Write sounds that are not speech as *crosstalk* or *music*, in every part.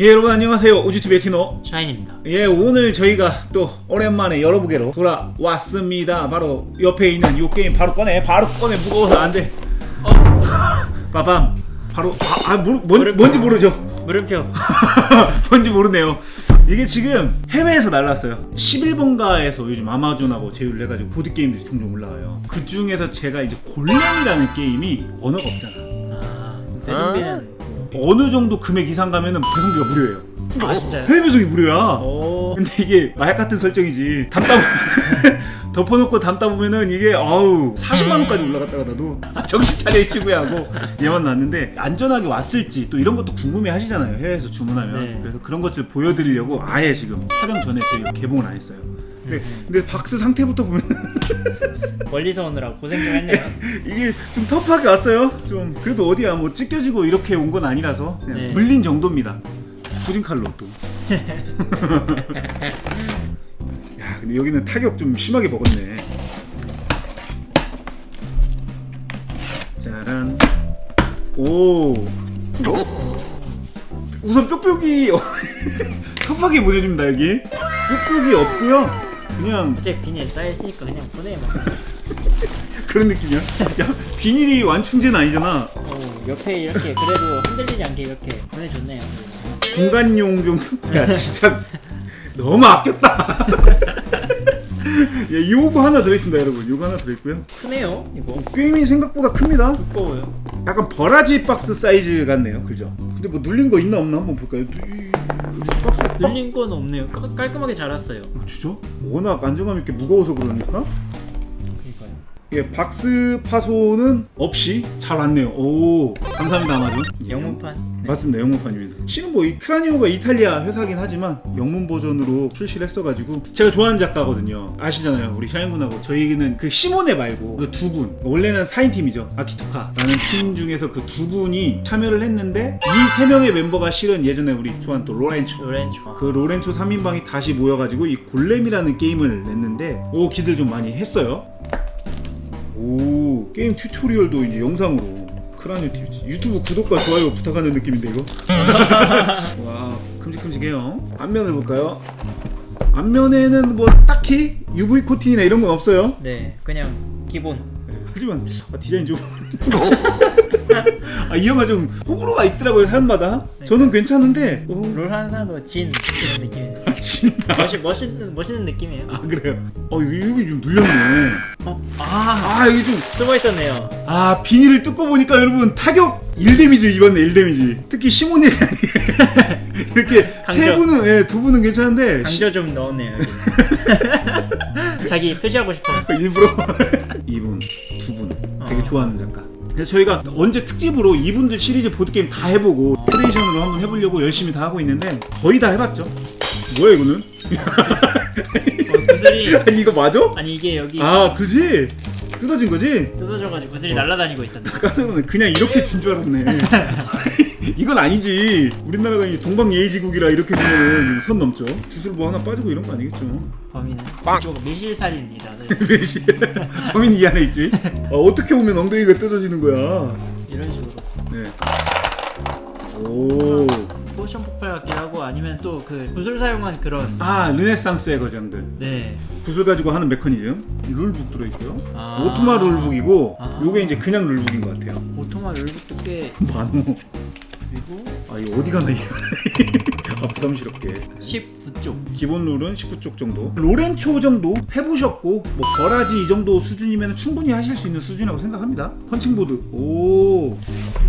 예 여러분 안녕하세요. 우주TV의 티노. 샤인입니다. 예 오늘 저희가 또 오랜만에 여러분께로 돌아왔습니다. 바로 옆에 있는 이 게임 바로 꺼내 바로 꺼내. 무거워서 안돼. 어, 빠밤. 바로 아, 아 모르, 뭔, 뭔지 모르죠? 물음표. *laughs* 뭔지 모르네요. 이게 지금 해외에서 날랐어요. 11번가에서 요즘 아마존하고 제휴를 해가지고 보드 게임들이 종종 올라와요. 그 중에서 제가 이제 골렘이라는 게임이 언어가 없잖아. 아, 배송비는 어느 정도 금액 이상 가면은 배송비가 무료예요 아 진짜요? 해외 배송이 무료야 오. 근데 이게 마약 같은 설정이지 담다 보면 *laughs* 덮어놓고 담다 보면은 이게 아우 40만 원까지 올라갔다가 나도 *laughs* 정신 차려 이 친구야 하고 얘만 났는데 안전하게 왔을지 또 이런 것도 궁금해 하시잖아요 해외에서 주문하면 네. 그래서 그런 것들 보여드리려고 아예 지금 촬영 전에 저희가 개봉을 안 했어요 근데, 근데 박스 상태부터 보면 *laughs* 멀리서 오느라 고생 좀 했네요. *laughs* 이게 좀 터프하게 왔어요 좀 그래도 어디야 뭐 찢겨지고 이렇게 온 건 아니라서 그냥 네. 물린 정도입니다 후진 칼로 또 *laughs* 야, 근데 여기는 타격 좀 심하게 먹었네. 짜란. 오. 우선 뾱뾱이 터프하게 보내줍니다 여기. 뾱뾱이 없고요. 그냥 어째 비닐 쌓여있으니까 그냥 보내요. *laughs* 그런 느낌이야. 야 비닐이 완충제는 아니잖아. 오, 옆에 이렇게 그래도 흔들리지 않게 이렇게 보내줬네요. 공간용 정도. 야 진짜 너무 아꼈다. *laughs* 예, 요거 하나 들어있습니다 여러분. 요거 하나 들어있고요. 크네요, 이거. 게임이 생각보다 큽니다. 두꺼워요. 약간 버라지 박스 사이즈 같네요. 그죠? 근데 뭐 눌린 거 있나 없나 한번 볼까요? 박스 빡 눌린 건 없네요. 깔- 깔끔하게 자랐어요. 주죠? 워낙 안정감 있게 무거워서 그러니까. 예, 박스 파손은 없이 잘 왔네요. 오, 감사합니다 아마존. 예. 영문판. 네. 맞습니다 영문판입니다 실은 뭐 이 크라니오가 이탈리아 회사긴 하지만 영문 버전으로 출시를 했어가지고 제가 좋아하는 작가거든요 아시잖아요 우리 샤인군하고 저희는 그 시모네 말고 그 두 분 원래는 4인 팀이죠 아키토카라는 팀 중에서 그 두 분이 참여를 했는데 이 세 명의 멤버가 실은 예전에 우리 좋아하는 또 로렌초 로렌초. 그 로렌초 3인방이 다시 모여가지고 이 골렘이라는 게임을 냈는데 오 기대를 좀 많이 했어요 오 게임 튜토리얼도 이제 영상으로. 크라니오 TV 유튜브 구독과 좋아요 부탁하는 느낌인데 이거? *laughs* 와 큼직큼직해요. 앞면을 볼까요? 앞면에는 뭐 딱히 UV 코팅이나 이런 건 없어요? 네, 그냥 기본. 네, 하지만 아, 디자인 좀. *laughs* 아, 이 영화 좀 호불호가 있더라고요 사람마다. 저는 괜찮은데. 어, 롤 하는 사람도 진 그런 느낌이에요. *laughs* 아, 진짜. 멋있, 멋있는, 멋있는 느낌이에요. 아 그래요. 어 여기 좀 눌렸네. 어, 아, 아 이게 좀. 숨어 있었네요. 아 비닐을 뜯고 보니까 여러분 타격 1데미지 입었네 1데미지. 특히 시모네 자리 *laughs* 이렇게 세 강조. 분은 예, 두 분은 괜찮은데 강조 좀 넣었네요. 여기. *laughs* 자기 표시하고 싶어. 일부러 이분 두 분 되게 어. 좋아하는 작가. 그래서 저희가 언제 특집으로 이분들 시리즈 보드 게임 다 해보고 크리에이션으로 한번 해보려고 열심히 다 하고 있는데 거의 다 해봤죠. 뭐야 이거는? 어, 구슬이 아니 이거 맞아? 아니 이게 여기 아 그지? 뜯어진 거지? 뜯어져가지고 구슬이 날아다니고 있었네. 깜짝 놀랐네. 그냥 이렇게 준 줄 알았네. *laughs* 이건 아니지. 우리나라가 이 동방예의지국이라 이렇게 주면은 선 넘죠. 주술 뭐 하나 빠지고 이런 거 아니겠죠. 범인은 이쪽 미실살인입니다. 네. *laughs* 왜시? 범인 이 안에 있지. 어, 어떻게 오면 엉덩이가 뜯어지는 거야? 이런 식으로 네. 오. 포션 폭발 같기도 하고 아니면 또 그 구슬 사용한 그런 아 르네상스의 거장들. 네 구슬 가지고 하는 메커니즘. 룰북 들어있고요. 아. 오토마 룰북이고, 아. 요게 이제 그냥 룰북인 것 같아요. 오토마 룰북도 꽤 *laughs* 만호. 그리고 아 이거 어디 가나 이거. *laughs* 아 부담스럽게. 19쪽 기본 룰은 19쪽 정도. 로렌초 정도 해보셨고 뭐 버라지 이 정도 수준이면 충분히 하실 수 있는 수준이라고 생각합니다. 펀칭보드. 오.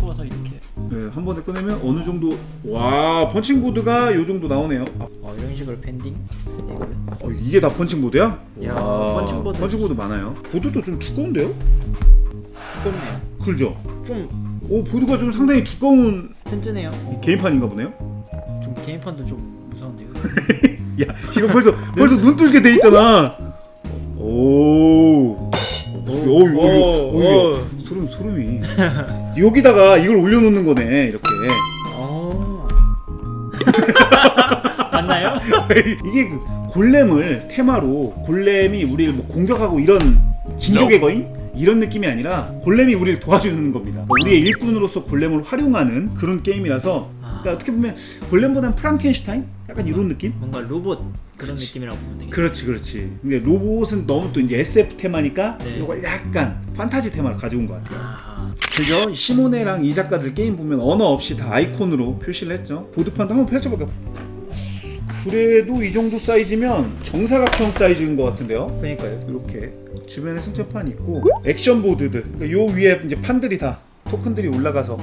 긁어서 이렇게 네, 한 번에 꺼내면 어느 정도 와 펀칭보드가 요 정도 나오네요. 아, 어, 이런 식으로 밴딩 밴딩을 어, 이게 다 펀칭보드야? 야, 와, 펀칭보드. 펀칭보드 많아요. 보드도 좀 두꺼운데요? 두껍네요 그죠? 좀 오 보드가 좀 상당히 두꺼운 튼튼해요 게임판인가 보네요. 좀 게임판도 좀 무서운데요 *laughs* 야 이거 벌써 벌써 눈 뚫게 돼 있잖아. 오. 오, 오, 오, 오, 오, 소름 소름이. 여기다가 이걸 올려놓는 거네 이렇게. 어 *laughs* 맞나요? *laughs* 이게 그 골렘을 테마로 골렘이 우리를 뭐 공격하고 이런 진격의 거인 이런 느낌이 아니라 골렘이 우리를 도와주는 겁니다. 우리의 일꾼으로서 골렘을 활용하는 그런 게임이라서 아. 그러니까 어떻게 보면 골렘보단 프랑켄슈타인? 약간 이런 느낌? 뭔가 로봇 그런 그치. 느낌이라고 보면 되겠네. 그렇지 그렇지 근데 로봇은 너무 또 이제 SF 테마니까 네. 이걸 약간 판타지 테마를 가지고 온것 같아요 아하. 그죠? 시모네랑 이 작가들 게임 보면 언어 없이 다 아이콘으로 표시를 했죠 보드판도 한번 펼쳐볼게요 그래도 이 정도 사이즈면 정사각형 사이즈인 것 같은데요 그러니까요. 이렇게 주변에 승차판 있고 액션 보드들 그러니까 요 위에 이제 판들이 다 토큰들이 올라가서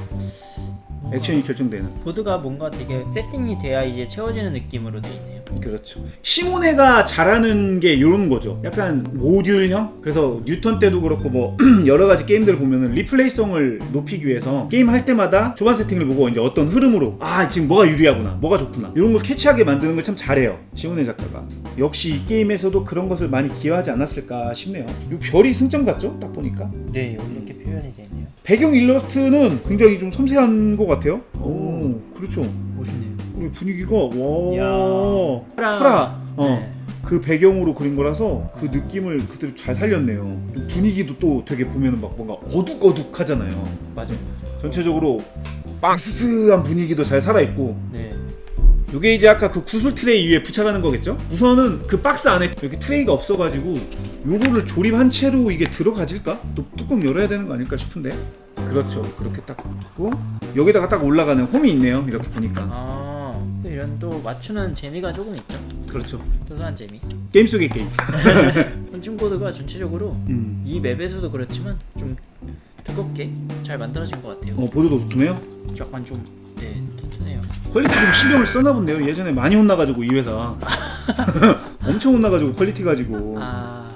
액션이 결정되는 보드가 뭔가 되게 세팅이 돼야 이제 채워지는 느낌으로 돼 있네요. 그렇죠. 시모네가 잘하는 게 이런 거죠. 약간 모듈형. 그래서 뉴턴 때도 그렇고 뭐 *clears throat* 여러 가지 게임들 보면은 리플레이성을 높이기 위해서 게임 할 때마다 초반 세팅을 보고 이제 어떤 흐름으로 아 지금 뭐가 유리하구나, 뭐가 좋구나 이런 걸 캐치하게 만드는 걸 참 잘해요. 시모네 작가가. 역시 이 게임에서도 그런 것을 많이 기여하지 않았을까 싶네요. 이 별이 승점 같죠? 딱 보니까. 네, 여기 이렇게 표현이 돼 있네요. 배경 일러스트는 굉장히 좀 섬세한 것 같아요. 오, 그렇죠. 멋있네요. 분위기가 와 이야. 프라 어. 네. 그 배경으로 그린 거라서 그 느낌을 그대로 잘 살렸네요. 좀 분위기도 또 되게 보면은 막 뭔가 어둑어둑하잖아요. 맞아요. 전체적으로 빵스스한 분위기도 잘 살아 있고. 네. 이게 이제 아까 그 구슬 트레이 위에 붙여가는 거겠죠? 우선은 그 박스 안에 이렇게 트레이가 없어가지고 요거를 조립한 채로 이게 들어가질까? 또 뚜껑 열어야 되는 거 아닐까 싶은데. 그렇죠. 그렇게 딱 붙고 여기다가 딱 올라가는 홈이 있네요. 이렇게 보니까. 아, 또 이런 또 맞추는 재미가 조금 있죠. 그렇죠. 소소한 재미. 게임 속의 게임. *laughs* 헌팅 보드가 전체적으로 음. 이 맵에서도 그렇지만 좀 두껍게 잘 만들어진 것 같아요. 어 보드도 도톰해요? 약간 좀 네, 튼튼해요. 퀄리티 좀 신경을 썼나 본데요. 예전에 많이 혼나가지고 이 회사 *laughs* *laughs* 엄청 혼나가지고 퀄리티 가지고 아,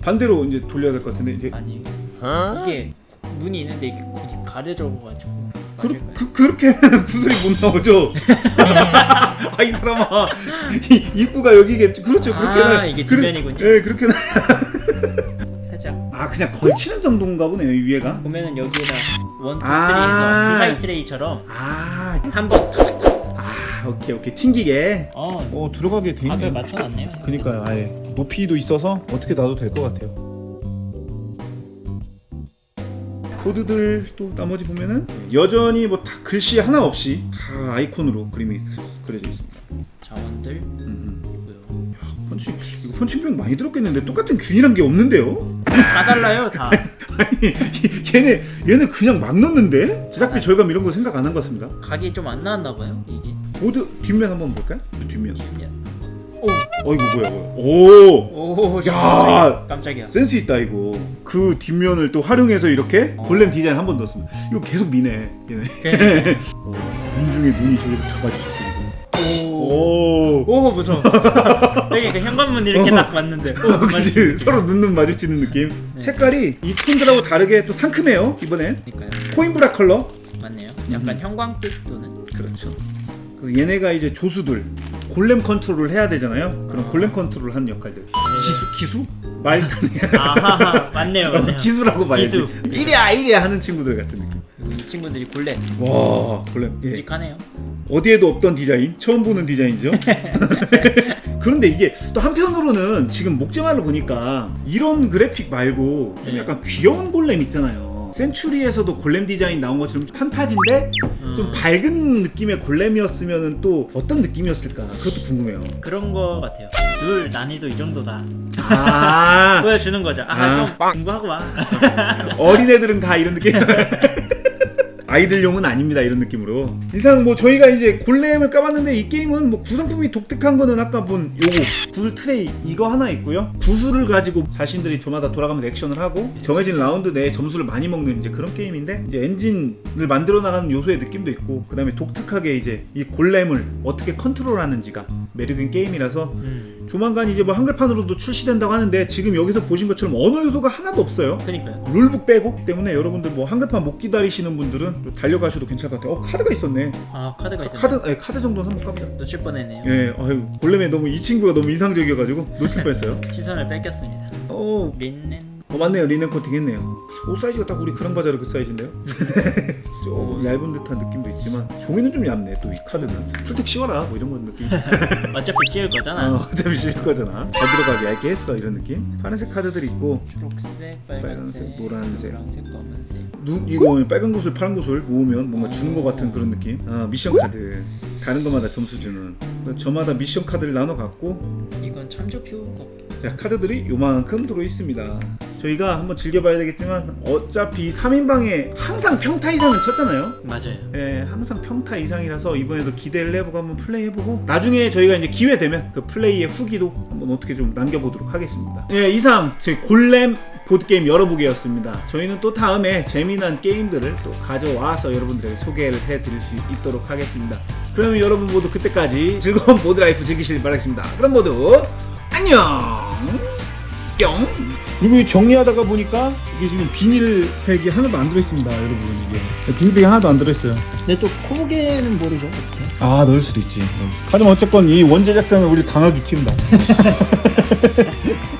반대로 이제 돌려야 될 것 같은데 이제 아니 이게 문이 있는데 이게 문이 가려져 가지고 그? 그, 그렇게 하면 *laughs* 구슬이 못 나오죠. *laughs* 아 이 사람아 이 입구가 여기게 그렇죠 그렇게 아, 나- 이게 뒷면이군요. 예 그렇게 나- 살짝 아 그냥 걸치는 정도인가 보네요 이 위에가. 보면은 여기에다 원, 투, 아. 쓰리에서 주사위 트레이처럼 아, 한번 아 오케이 오케이 튕기게. 어, 어 들어가게 돼 각을 있네. 맞춰놨네요. 그니까요 아예 높이도 있어서 어떻게 놔도 될 것 같아요 코드들 또 나머지 보면은 여전히 뭐 다 글씨 하나 없이 다 아이콘으로 그림이 그려져 있습니다 자원들 음. 있고요. 펀칭 이거 펀칭병 많이 들었겠는데 똑같은 균이란 게 없는데요? 다 달라요, 다. 아니 얘네 얘네 그냥 막 넣는데 제작비 절감 이런 거 생각 안 한 것 같습니다 각이 좀 안 나왔나 봐요, 이게. 보드 뒷면 한번 볼까요? 뒷면 뒷면. 어 이거 뭐야 뭐야 오. 오, 야! 깜짝이야. 센스 있다 이거. 그 뒷면을 또 활용해서 이렇게 골렘 디자인 한 번 넣었습니다 이거 계속 미네 얘네. *laughs* 오, 눈 중에 눈이 저기서 다 마주쳤어 오, 오, 오 무서워. *laughs* 여기 그 현관문 이렇게 어. 딱 맞는데. 어, *laughs* 그치. 서로 눈눈 마주치는 느낌. 색깔이 이 톤들하고 다르게 또 상큼해요 이번엔. 그러니까요. 코인브라 컬러. 맞네요. 약간 형광빛 도는. 그렇죠. 그래서 얘네가 이제 조수들 골렘 컨트롤을 해야 되잖아요 그럼 골렘 컨트롤 하는 역할들 기수 기수 말 아하, *laughs* 맞네요, 맞네요. 기수라고 봐야지 기수. 이리야 이리야 하는 친구들 같은 느낌 이 친구들이 골렘. 와 골렘 예. 묵직하네요. 어디에도 없던 디자인 처음 보는 디자인이죠 *laughs* 그런데 이게 또 한편으로는 지금 목재말로 보니까 이런 그래픽 말고 좀 네. 약간 귀여운 골렘 있잖아요 센츄리에서도 골렘 디자인 나온 것처럼 판타지인데 음, 좀 밝은 느낌의 골렘이었으면 또 어떤 느낌이었을까 그것도 궁금해요 그런 거 같아요. 룰 난이도 이 정도다. 아 *laughs* 보여주는 거죠. 아, 아. 좀 공부하고 와. *laughs* 어린애들은 다 이런 느낌 *laughs* 아이들용은 아닙니다 이런 느낌으로. 이상 뭐 저희가 이제 골렘을 까봤는데 이 게임은 뭐 구성품이 독특한 거는 아까 본 요거 구슬 트레이 이거 하나 있고요. 구슬을 가지고 자신들이 저마다 돌아가면서 액션을 하고 정해진 라운드 내에 점수를 많이 먹는 이제 그런 게임인데 이제 엔진을 만들어 나가는 요소의 느낌도 있고 그 다음에 독특하게 이제 이 골렘을 어떻게 컨트롤하는지가 매력인 게임이라서 음, 조만간 이제 뭐 한글판으로도 출시된다고 하는데 지금 여기서 보신 것처럼 언어 요소가 하나도 없어요. 그니까요. 룰북 빼고 때문에 여러분들 뭐 한글판 못 기다리시는 분들은 또 달려가셔도 괜찮을 것 같아요. 어 카드가 있었네. 아, 카드가 있어요. 카드 아니, 카드 정도는 한번 까보자. 놓칠 뻔했네요. 예, 아유 골렘에 너무 이 친구가 너무 인상적이어가지고 놓칠 뻔했어요. *laughs* 시선을 뺏겼습니다. 어, 린넨 어 맞네요 리넨 코팅 했네요. 옷 사이즈가 딱 우리 그런 바자르 그 사이즈인데요. *laughs* 좀 얇은 듯한 느낌도 있지만 종이는 좀 얇네 또 이 카드는. 풀텍 씌워라 뭐 이런 건 느낌. *laughs* 어차피 씌울 거잖아. 어, 어차피 씌울 거잖아. 잘 들어가게 얇게 했어 이런 느낌. 파란색 카드들 있고. 초록색, 빨간색, 빨간색, 노란색. 노란색, 검은색. 눈 이거 빨간 구슬 파란 구슬 모으면 뭔가 주는 것 같은 그런 느낌? 아 미션 카드. 다른 것마다 점수 주는. 저마다 미션 카드를 나눠 갖고. 이건 참조표 거. 자 카드들이 요만큼 들어 있습니다 저희가 한번 즐겨봐야 되겠지만 어차피 3인방에 항상 평타 이상은 쳤잖아요 맞아요. 예, 항상 평타 이상이라서 이번에도 기대를 해보고 한번 플레이 해보고 나중에 저희가 이제 기회 되면 그 플레이의 후기도 한번 어떻게 좀 남겨보도록 하겠습니다. 예, 이상 제 골렘 보드게임 열어보기였습니다. 저희는 또 다음에 재미난 게임들을 또 가져와서 여러분들에게 소개를 해드릴 수 있도록 하겠습니다. 그러면 여러분 모두 그때까지 즐거운 보드라이프 즐기시길 바라겠습니다. 그럼 모두 안녕 뿅 그리고 이 정리하다가 보니까 이게 지금 비닐팩이 하나도 안 들어있습니다 여러분 이게 비닐팩이 하나도 안 들어있어요 근데 또 코게는 모르죠. 어떻게? 아 넣을 수도 있지. 하지만 어쨌건 이 원제 작성을 우리 강하게 키운다. *laughs*